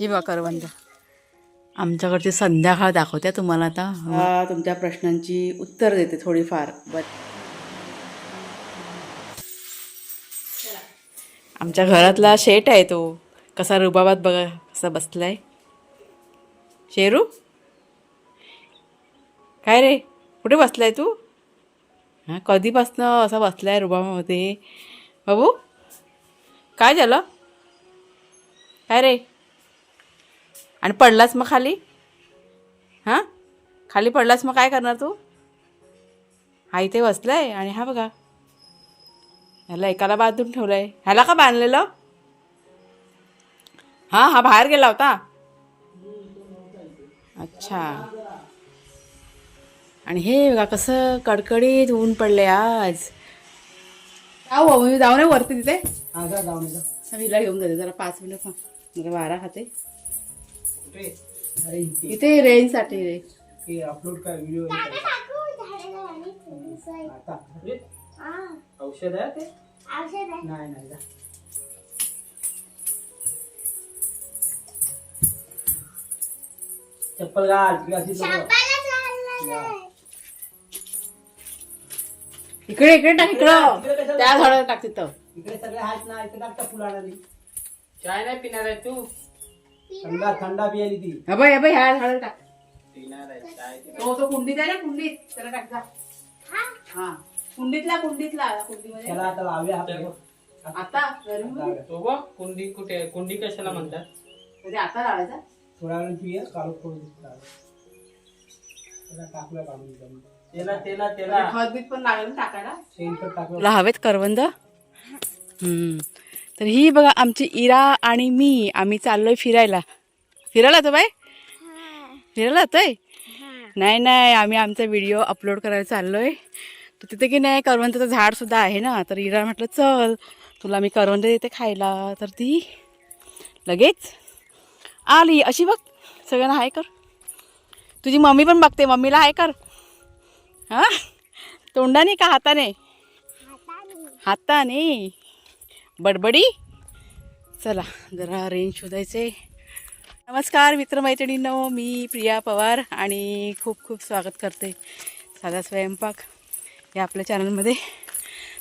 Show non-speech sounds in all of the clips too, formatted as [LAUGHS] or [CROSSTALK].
ही बघा करवंद. आमच्याकडची संध्याकाळ दाखवते तुम्हाला आता. तुमच्या प्रश्नांची उत्तर देते थोडीफार बट आमच्या घरातला शेट आहे तो. कसा रुबाबात बघा कसा बसलाय. शेरू? काय रे? कुठे बसलाय तू? हां कधीपासनं असा बसलाय रुबाबामध्ये. बाबू काय झालं? काय रे? आणि पडलास मग खाली? हां? खाली पडलास मग काय करणार तू? हा इथे बसलाय. आणि हा बघा. ह्याला एकाला बांधून ठेवलंय. ह्याला का बांधलेलं? हां हा बाहेर गेला होता. अच्छा. आणि हे बघा कसं कडकडीत ऊन पडले आज. जाऊ मी जाऊ नये वरती तिथे. हा विला घेऊन जाते. जरा पाच मिनिट वारा खाते. इथे इथे रेंजसाठी रे. हे अपलोड कर व्हिडिओ औषध आहे ते? नाही नाही जा. चप्पल घाल. इकडे इकडे टाक इकडं. त्या झाडाला टाक तिथं. इकडे सगळे आहेत ना इकडे टाकता फुलाला चाय नाही पिणार आहे तू? थंडा थंडा पियाली ती. अबे अबे ह्या झाडाला टाक तो तो कुंडीत आहे ना कुंडीत. त्याला टाक जा. हा. कुंडीतला कुंडीतला कुंडीमध्ये. त्याला आता लावूया आपण आता गरमी तो बघ कुंडी कुठे? कुंडी कशाला म्हणतात? म्हणजे आता लावायचा. थोडा वेळ पिया काढू थोडं त्याला टाकूया काढून एकदम. तेला तेला तेला. खत बीत पण लागेल ना टाकायला. शेणखत टाकूया तुला हवेत करवंद? हम्म. तर ही बघा आमची इरा आणि मी आम्ही चाललोय फिरायला. फिरायला तो बाय फिरायला जातोय नाही नाही आम्ही आमचा व्हिडिओ अपलोड करायला चाललोय. तर तिथे की नाही करवंदाचं झाड सुद्धा आहे ना तर इरा म्हटलं चल तुला मी करवंद देते खायला. तर ती लगेच आली. अशी बघ सगळ्यांना हाय कर. तुझी मम्मी पण बघते मम्मीला हाय कर. हां? तोंडाने का हाताने. हाताने. बडबडी? चला जरा रेंज शोधायचे. नमस्कार मित्रमैत्रिणींनो मी प्रिया पवार आणि खूप खूप स्वागत करते. साधा स्वयंपाक या आपल्या चॅनलमध्ये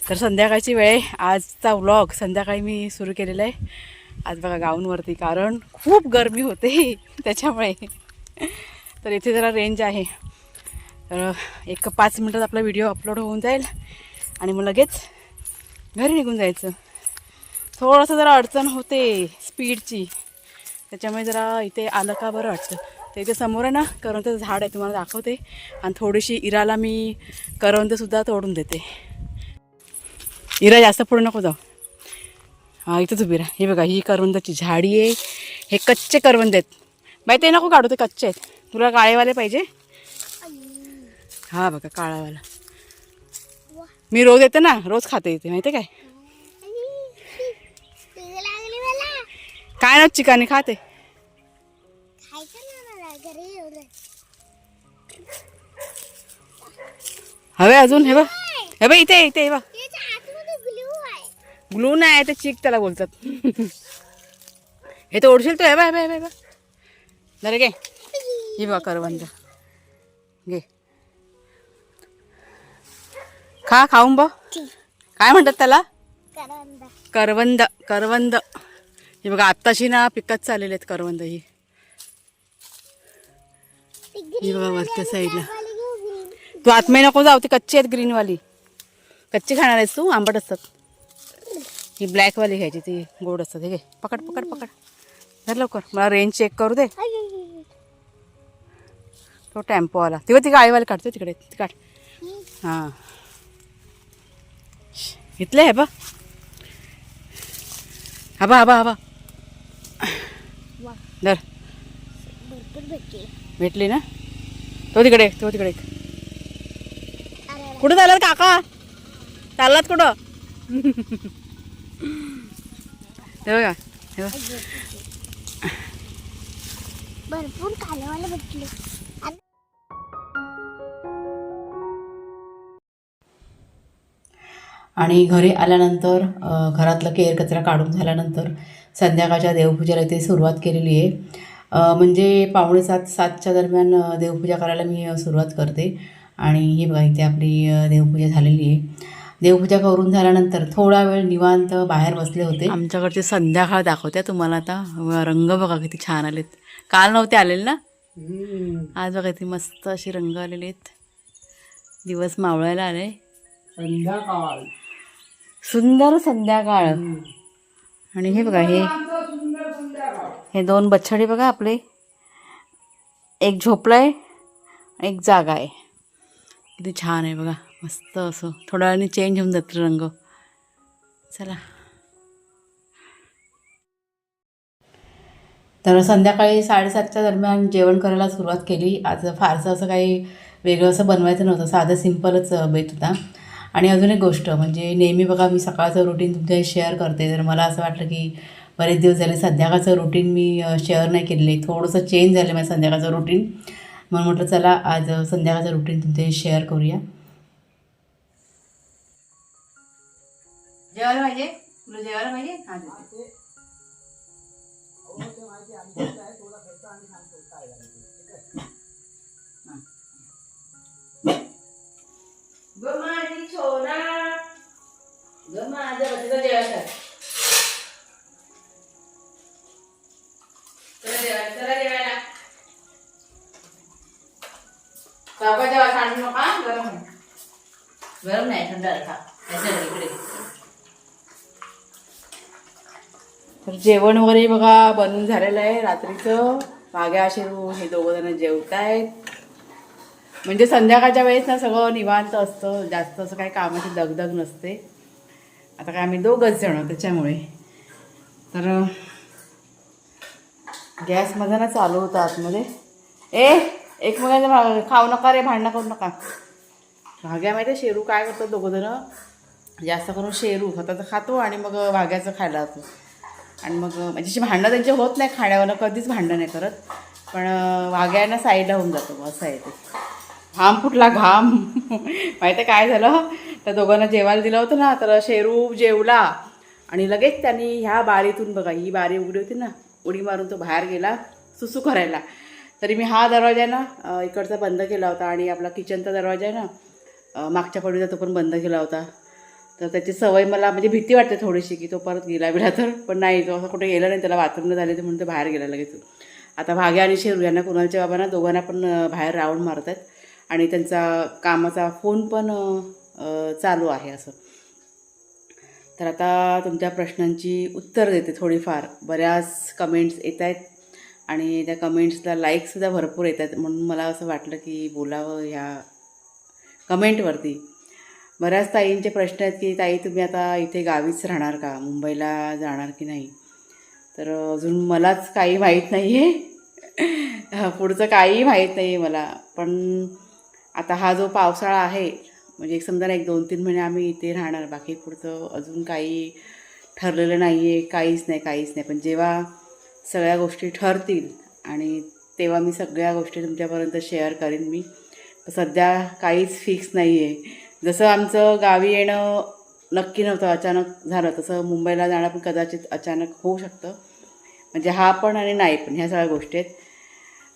तर संध्याकाळची वेळ आहे. आजचा व्लॉग संध्याकाळी मी सुरू केलेला आहे. आज बघा गाऊनवरती कारण खूप गरमी होते [LAUGHS] त्याच्यामुळे. तर इथे जरा रेंज आहे. तर एक पाच मिनटात आपला व्हिडिओ अपलोड होऊन जाईल आणि मग लगेच घरी निघून जायचं. थोडंसं जरा अडचण होते स्पीडची. त्याच्यामुळे जरा इथे आलं का बरं वाटतं. तर इथे समोर आहे ना करवंदाचं झाड आहे तुम्हाला दाखवते. आणि थोडीशी इराला मी करवंतसुद्धा तोडून देते. इरा जास्त पुढे नको जाऊ. हां इथंच उभी राहा. हे बघा ही करवंदाची झाडी आहे. हे कच्चे करवंद आहेत. बाई ते नको काढू ते कच्चे आहेत. तुला काळेवाले पाहिजे? हा बघा काळावाला. मी रोज येते ना रोज खाते इथे माहिती आहे काय? काय ना चिकाने खाते? हवे अजून? हे बघ. हे बघ इथे इथे हे बघ. ग्लू नाही ते चिक त्याला बोलतात. [LAUGHS] हे तर ओढशील तू हे बघ हे बघ, हे बघ. जरा घे ही बघ करवंद. घे. खा खाऊन बघ. काय म्हणतात त्याला? करंदा करवंद करवंद. हे बघा आत्ताशी ना पिकत चाललेले आहेत करवंद ही. बघा वरच्या साईडला. तू आतमध्ये नको जाऊ ती कच्ची आहेत ग्रीनवाली. कच्ची खाणार आहेस तू? आंबट असतात. ही ब्लॅकवाली घ्यायची ती गोड असतात. हे पकड पकड पकड. धर लवकर. मला रेंज चेक करू दे. तो टेम्पो आला तेव्हा ती गाळीवाली काढतो तिकडे. ती काढ. हां. घेतलं आहे बा हबा हबा हबा धर. भेटले भेटली ना? तो तिकडे तो तिकडे. कुठं चाललात काका? चाललात कुठं? हे बघा हे भरपूर भेटले. आणि घरी आल्यानंतर घरातलं केर कचरा काढून झाल्यानंतर संध्याकाळच्या देवपूजेला इथे सुरुवात केलेली आहे. म्हणजे पावणे सात सातच्या दरम्यान देवपूजा करायला मी सुरुवात करते. आणि हे बघा इथे आपली देवपूजा झालेली आहे. देवपूजा करून झाल्यानंतर थोडा वेळ निवांत बाहेर बसले होते. आमच्याकडचे संध्याकाळ दाखवते तुम्हाला आता. रंग बघा किती छान आलेत. काल नव्हते आलेले ना? आज बघा किती मस्त असे रंग आलेले आहेत. दिवस मावळायला आले संध्याकाळ. सुंदर संध्याकाळ. आणि हे बघा हे हे दोन बछडे बघा आपले. एक झोपलाय एक जागा आहे. किती छान आहे बघा मस्त असं. थोड्या वेळाने चेंज होऊन जातं रंग. चला. तर संध्याकाळी साडेसातच्या दरम्यान जेवण करायला सुरुवात केली. आज फारसं असं काही वेगळं असं बनवायचं नव्हतं. साधं सिम्पलच बेत होता. आणि अजून एक गोष्ट म्हणजे नेहमी बघा मी सकाळचं रुटीन तुमच्या शेअर करते तर मला असं वाटलं की बरेच दिवस झाले संध्याकाळचं रुटीन मी शेअर नाही केलेलं आहे थोडंसं चेंज झालं माझं संध्याकाळचं रुटीन म्हणून म्हटलं चला आज संध्याकाळचं रुटीन तुमचे शेअर करूया जेवायला पाहिजे तुला जेवायला पाहिजे हां माझी छोरा ग माझं बसलं जेवायला चला जेवायला चला जेवायला. बाबा जेव्हा सांडू नका गरम आहे. गरम नाही थंड आहे, इकडे. तर जेवण वगैरे बघा बनून झालेलं आहे रात्रीचं. मागे असे हे दोघं जण जेवत आहेत म्हणजे संध्याकाळच्या वेळेस ना सगळं निवांत असतं जास्त असं काही कामाची दगदग नसते. आता काय आम्ही दोघंच जण त्याच्यामुळे. तर गॅसमध्ये ना चालू होतं आतमध्ये. ए एकमेकांचं भा- खाऊ नका रे भांडणं करू नका. भाग्या माहिती आहे शेरू काय करतो दोघं जण? जास्त करून शेरू स्वतःचं खातो आणि मग भाग्याचं खायला जातो. आणि मग म्हणजे भांडणं त्यांचे होत नाही खाण्यावर कधीच भांडणं नाही करत. पण वाघ्यानं साईडला होऊन जातो असं आहे ते. घाम फुटला घाम. माहिती आहे काय झालं? त्या दोघांना जेवायला दिलं होतं ना तर शेरू जेवला. आणि लगेच त्यांनी ह्या बारीतून बघा ही बारी उघडी होती ना उडी मारून तो बाहेर गेला सुसू करायला. तरी मी हा दरवाजा आहे ना इकडचा बंद केला होता आणि आपला किचनचा दरवाजा आहे ना मागच्या पडीचा तो पण बंद केला होता. तर त्याची सवय मला म्हणजे भीती वाटते थोडीशी की तो परत गेला बिला तर पण नाही तो असं कुठे गेला नाही त्याला बाथरूमला झाले तर म्हणून तो बाहेर गेला लगेच. आता भाग्या आणि शेरू यांना कुणालच्या बाबांना दोघांना पण बाहेर राऊंड मारत आहेत आणि त्यांचा कामाचा फोन पण चालू आहे असं. तर आता तुमच्या प्रश्नांची उत्तर देते थोडीफार. बऱ्याच कमेंट्स येत आहेत आणि त्या कमेंट्सला लाईकसुद्धा भरपूर येत आहेत म्हणून मला असं वाटलं की बोलावं ह्या कमेंटवरती बऱ्याच ताईंचे प्रश्न आहेत की ताई तुम्ही आता इथे गावीच राहणार का? मुंबईला जाणार की नाही? तर अजून मलाच काही माहीत नाही आहे पुढचं काही माहीत नाही आहे मला. पण आता हा जो पावसाळा आहे म्हणजे एक समजा ना एक दोन तीन महिने आम्ही इथे राहणार बाकी पुढचं अजून काही ठरलेलं नाही आहे काहीच नाही काहीच नाही. पण जेव्हा सगळ्या गोष्टी ठरतील आणि तेव्हा मी सगळ्या गोष्टी तुमच्यापर्यंत शेअर करीन मी. तर सध्या काहीच फिक्स नाही आहे जसं आमचं गावी येणं नक्की नव्हतं अचानक झालं. तसं मुंबईला जाणं पण कदाचित अचानक होऊ शकतं. म्हणजे हा पण आणि नाही पण ह्या सगळ्या गोष्टी आहेत.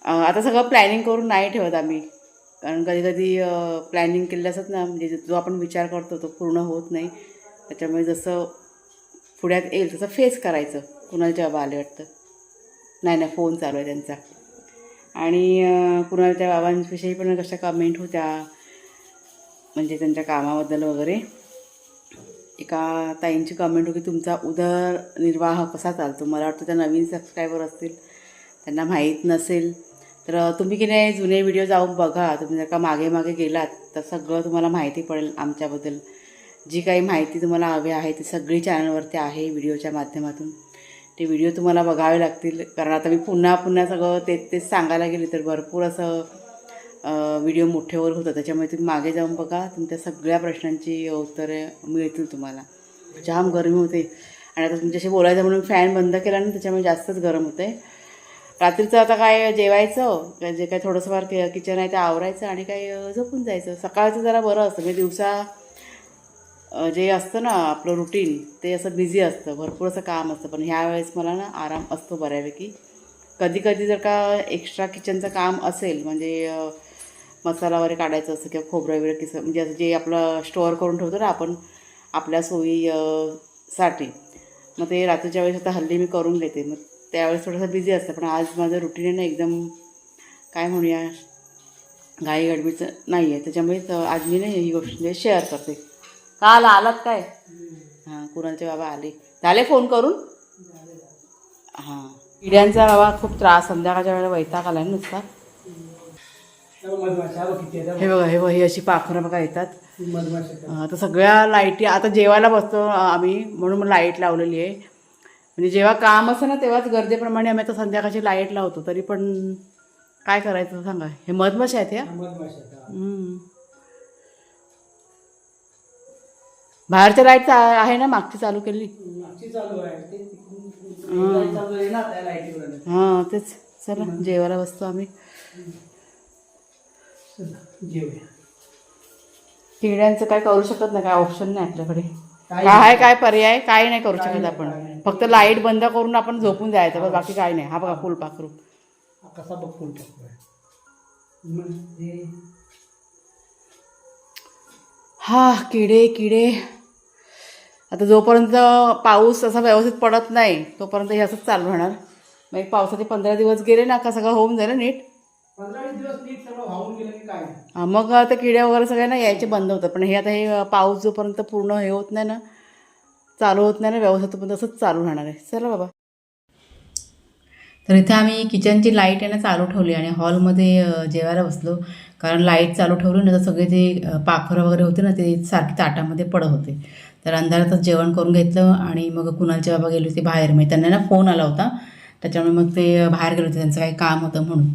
आता सगळं प्लॅनिंग करून नाही ठेवत आम्ही. कारण कधी कधी प्लॅनिंग केलेलं असत ना म्हणजे जो आपण विचार करतो तो पूर्ण होत नाही. त्याच्यामुळे जसं पुढ्यात येईल तसं फेस करायचं. कुणाला जेव्हा आले वाटतं. नाही नाही फोन चालू आहे त्यांचा. आणि कुणाला त्या बाबांविषयी पण कशा कमेंट होत्या? म्हणजे त्यांच्या कामाबद्दल वगैरे. एका ताईंची कमेंट होती तुमचा उदरनिर्वाह कसा चालतो? मला वाटतं त्या नवीन सबस्क्रायबर असतील. त्यांना माहीत नसेल. तर तुम्ही की नाही जुने व्हिडिओ जाऊन बघा. तुम्ही जर का मागे मागे गेलात तर सगळं तुम्हाला माहिती पडेल आमच्याबद्दल. जी काही माहिती तुम्हाला हवी आहे ती सगळी चॅनलवरती आहे व्हिडिओच्या माध्यमातून. ते व्हिडिओ तुम्हाला बघावे लागतील. कारण आता मी पुन्हा पुन्हा सगळं तेच तेच सांगायला गेले तर भरपूर असं व्हिडिओ मोठेवर होतं त्याच्यामुळे तुम्ही मागे जाऊन बघा. तुमच्या सगळ्या प्रश्नांची उत्तरे मिळतील तुम्हाला. जाम गरमी होते. आणि आता तुमच्याशी बोलायचं म्हणून फॅन बंद केला ना त्याच्यामुळे जास्तच गरम होते रात्रीचं आता काय जेवायचं काय जे काय थोडंसं फार कि किचन आहे ते आवरायचं आणि काय झोपून जायचं. सकाळचं जरा बरं असतं म्हणजे दिवसा जे असतं ना आपलं रुटीन ते असं बिझी असतं. भरपूर असं काम असतं. पण ह्या वेळेस मला ना आराम असतो बऱ्यापैकी. कधी कधी जर का एक्स्ट्रा किचनचं काम असेल म्हणजे मसाला वगैरे काढायचं असं किंवा खोबरं वगैरे किस म्हणजे असं जे आपलं स्टोअर करून ठेवतो ना आपण आपल्या सोयीसाठी मग ते रात्रीच्या वेळेस आता हल्ली मी करून घेते मग त्यावेळेस थोडंसं बिझी असतं. पण आज माझं रुटीन आहे ना एकदम काय म्हणूया घाई गडबडीचं नाही आहे त्याच्यामुळे आज मी ना ही गोष्ट म्हणजे शेअर करते. काल आलात काय? हां कुणालचे बाबा आले. झाले फोन करून? हां. किड्यांचा बाबा खूप त्रास संध्याकाळच्या वेळेला वैताग आला नुसता. हे बघा हे बघा ही अशी पाखरं बघा येतात. आता सगळ्या लाईटी आता जेवायला बसतो आम्ही म्हणून मग लाइट लावलेली आहे. म्हणजे जेव्हा काम असतं ना तेव्हाच गरजेप्रमाणे आम्ही आता संध्याकाळची लाइट लावतो तरी पण काय करायचं सांगा. हे मधमाशा आहेत या. बाहेरच्या लाइट आहे ना मागची चालू केली? हां. तेच. चला जेवायला बसतो आम्ही. किड्यांचं काय करू शकत नाही काय ऑप्शन नाही आपल्याकडे. काय काय आहे काय पर्याय काय नाही करू शकत आपण. फक्त लाइट बंद करून आपण झोपून जायचं बस बाकी काय नाही. हा बघा फुलपाखरू हा कसा बघ फुल टाकतोय म्हणजे हा किडे किडे. आता जोपर्यंत पाऊस असा व्यवस्थित पडत नाही तोपर्यंत हे असंच चालू राहणार. मग एक पावसाचे पंधरा दिवस गेले ना का सगळं होऊन जाईल नीट? पंधरा वीस दिवस नीट सगळं वाहून गेलं की काय? नाही. हा, मग आता किड्या वगैरे सगळ्यांना यायचे बंद होतं पण हे आता हे पाऊस जोपर्यंत पूर्ण हे होत नाही ना चालू होत नाही ना व्यवस्थित पण तसंच चालू राहणार आहे. चला बाबा. तर इथे आम्ही किचनची लाइट आहे ना चालू ठेवली आणि हॉलमध्ये जेवायला बसलो. कारण लाइट चालू ठेवली ना तर सगळे ते पाखरं वगैरे होते ना ते सारखी ताटामध्ये पडत होते. तर अंधारातच जेवण करून घेतलं आणि मग कुणालचे बाबा गेले होते बाहेर. म्हणजे त्यांना ना फोन आला होता. त्याच्यामुळे मग ते बाहेर गेले होते. त्यांचं काही काम होतं म्हणून.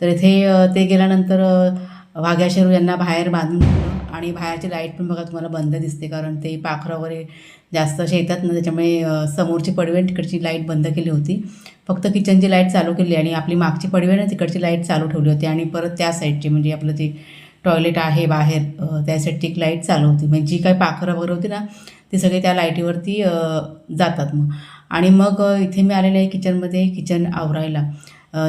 तर इथे ते गेल्यानंतर अ, वाघ्या शेरू यांना बाहेर बांधून आणि बाहेरची लाइट पण बघा तुम्हाला बंद दिसते कारण ते पाखरं वगैरे जास्त असे येतात ना त्याच्यामुळे समोरची पडवे आणि तिकडची लाइट बंद केली होती. फक्त किचनची लाइट चालू केली आणि आपली मागची पडवे ना तिकडची लाइट चालू ठेवली होती आणि परत त्या साईडची म्हणजे आपलं ते टॉयलेट आहे बाहेर त्यासाठी एक लाइट चालू होती. म्हणजे जी काही पाखरं वगैरे होती ना ती सगळी त्या लाईटीवरती जातात मग. आणि मग इथे मी आलेले आहे किचनमध्ये किचन आवरायला.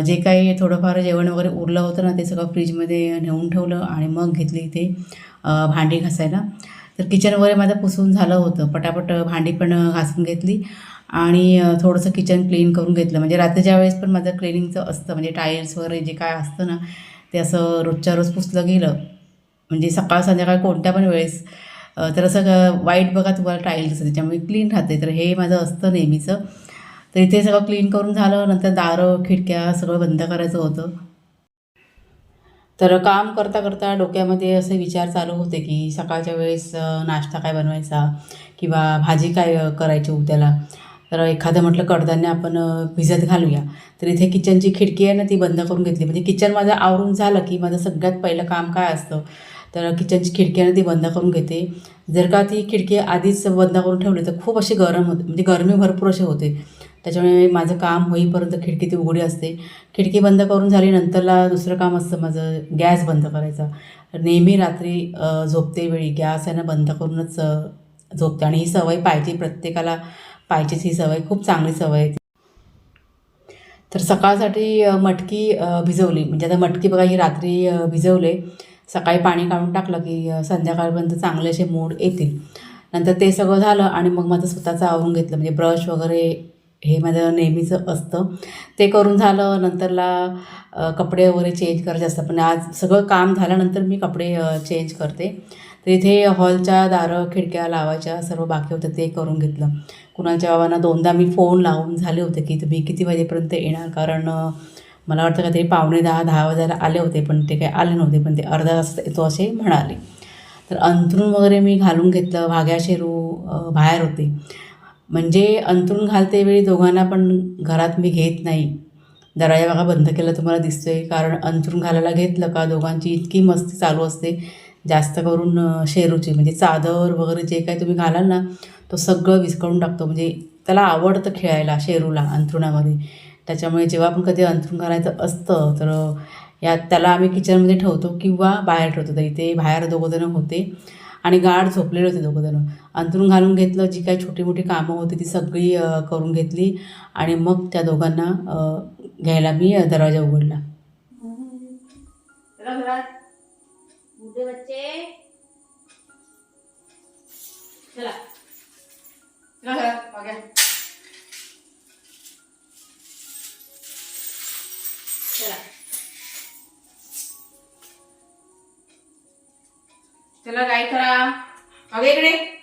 जे काही थोडंफार जेवण वगैरे उरलं होतं ना ते सगळं फ्रीजमध्ये नेऊन ठेवलं आणि मग घेतली ते भांडी घासायला. तर किचन वगैरे माझं पुसून झालं होतं. पटापट भांडी पण घासून घेतली आणि थोडंसं किचन क्लीन करून घेतलं. म्हणजे रात्रीच्या वेळेस पण माझं क्लिनिंगचं असतं. म्हणजे टाईल्स वगैरे जे काय असतं ना ते असं रोजच्या रोज पुसलं गेलं. म्हणजे सकाळ संध्याकाळ कोणत्या पण वेळेस. तर असं वाईट बघा तुम्हाला टाईल्स असतं त्याच्यामुळे क्लीन राहते. तर हे माझं असतं नेहमीचं. तर इथे सगळं क्लीन करून झालं नंतर दारं खिडक्या सगळं बंद करायचं होतं. तर काम करता करता डोक्यामध्ये असे विचार चालू होते की सकाळच्या वेळेस नाश्ता काय बनवायचा किंवा भाजी काय करायची उद्याला. तर एखादं म्हटलं कडधान्य आपण भिजत घालूया. तर इथे किचनची खिडकी आहे ना ती बंद करून घेतली. म्हणजे किचन माझं आवरून झालं की माझं सगळ्यात पहिलं काम काय असतं? तर किचनची खिडकी आहे ना ती बंद करून घेते. जर का ती खिडकी आधीच बंद करून ठेवली तर खूप अशी गरम होते. म्हणजे गरमी भरपूर अशी होते. त्याच्यामुळे माझं काम होईपर्यंत खिडकी ती उघडी असते. खिडकी बंद करून झाली नंतरला दुसरं काम असतं माझं गॅस बंद करायचा. नेहमी रात्री झोपते वेळी गॅस आहे ना बंद करूनच झोपते. आणि ही सवय पाहिजे प्रत्येकाला. पाहिजेच ही सवय. खूप चांगली सवय आहे तर सकाळसाठी मटकी भिजवली. म्हणजे आता मटकी बघा ही रात्री भिजवले. सकाळी पाणी काढून टाकलं की संध्याकाळपर्यंत चांगले असे मोड येतील. नंतर ते सगळं झालं आणि मग माझं स्वतःचं आवरून घेतलं. म्हणजे ब्रश वगैरे हे माझं नेहमीचं असतं. ते करून झालं नंतरला कपडे वगैरे चेंज करायचे असतात पण आज सगळं काम झाल्यानंतर मी कपडे चेंज करते. तर इथे हॉलच्या दारं खिडक्या लावायच्या सर्व बाकी होतं ते करून घेतलं. कुणाच्या बाबांना दोनदा मी फोन लावून झाले होते की तुम्ही किती वाजेपर्यंत येणार? कारण मला वाटतं का पावणे दहा दहा वाजायला आले होते पण ते काही आले नव्हते. पण ते अर्धा तास येतो असे म्हणाले. तर अंथरूण वगैरे मी घालून घेतलं. भाग्या शेरू बाहेर होते. म्हणजे अंथरूण घालते वेळी दोघांना पण घरात मी घेत नाही. दरवाजा बघा बंद केला तुम्हाला दिसतोय. कारण अंथरूण घालायला घेतलं का दोघांची इतकी मस्ती चालू असते. जास्त करून शेरूची म्हणजे चादर वगैरे जे काही तुम्ही घालाल ना तो सगळं विस्कळून टाकतो. म्हणजे त्याला आवडतं खेळायला शेरूला अंथरुणामध्ये. त्याच्यामुळे जेव्हा आपण कधी अंथरूण घालायचं असतं तर या त्याला आम्ही किचनमध्ये ठेवतो किंवा बाहेर ठेवतो. तर इथे बाहेर दोघंजणं होते. आणि गाढ झोपलेले होते दोघं जण. अंथरून घालून घेतलं जी काही छोटी मोठी कामं होती ती सगळी करून घेतली आणि मग त्या दोघांना घ्यायला मी दरवाजा उघडला. चला. चला काय करा. मागे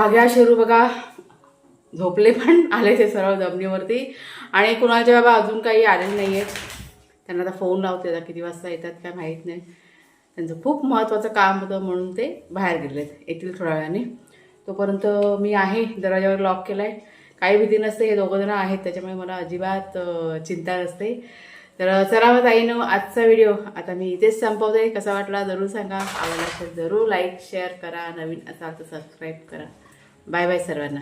वाघ्या शेरू बघा. झोपले पण आले ते सरळ जमिनीवरती. आणि कुणाचे बाबा अजून काही आलेले नाही आहेत त्यांना आता फोन लावते आता किती वाजता येतात काय माहीत नाही. त्यांचं खूप महत्त्वाचं काम होतं म्हणून ते बाहेर गेलेत येतील थोड्या वेळाने. तोपर्यंत मी आहे दरवाजावर लॉक केला आहे काही भीती नसते हे दोघंजणं आहेत त्याच्यामुळे मला अजिबात चिंता नसते. तर चला मग ताईनं आजचा व्हिडिओ आता मी इथेच संपवते. कसा वाटला जरूर सांगा. आवडला तर जरूर लाईक शेअर करा. नवीन असाल तर सबस्क्राईब करा. बाय बाय सर्वांना.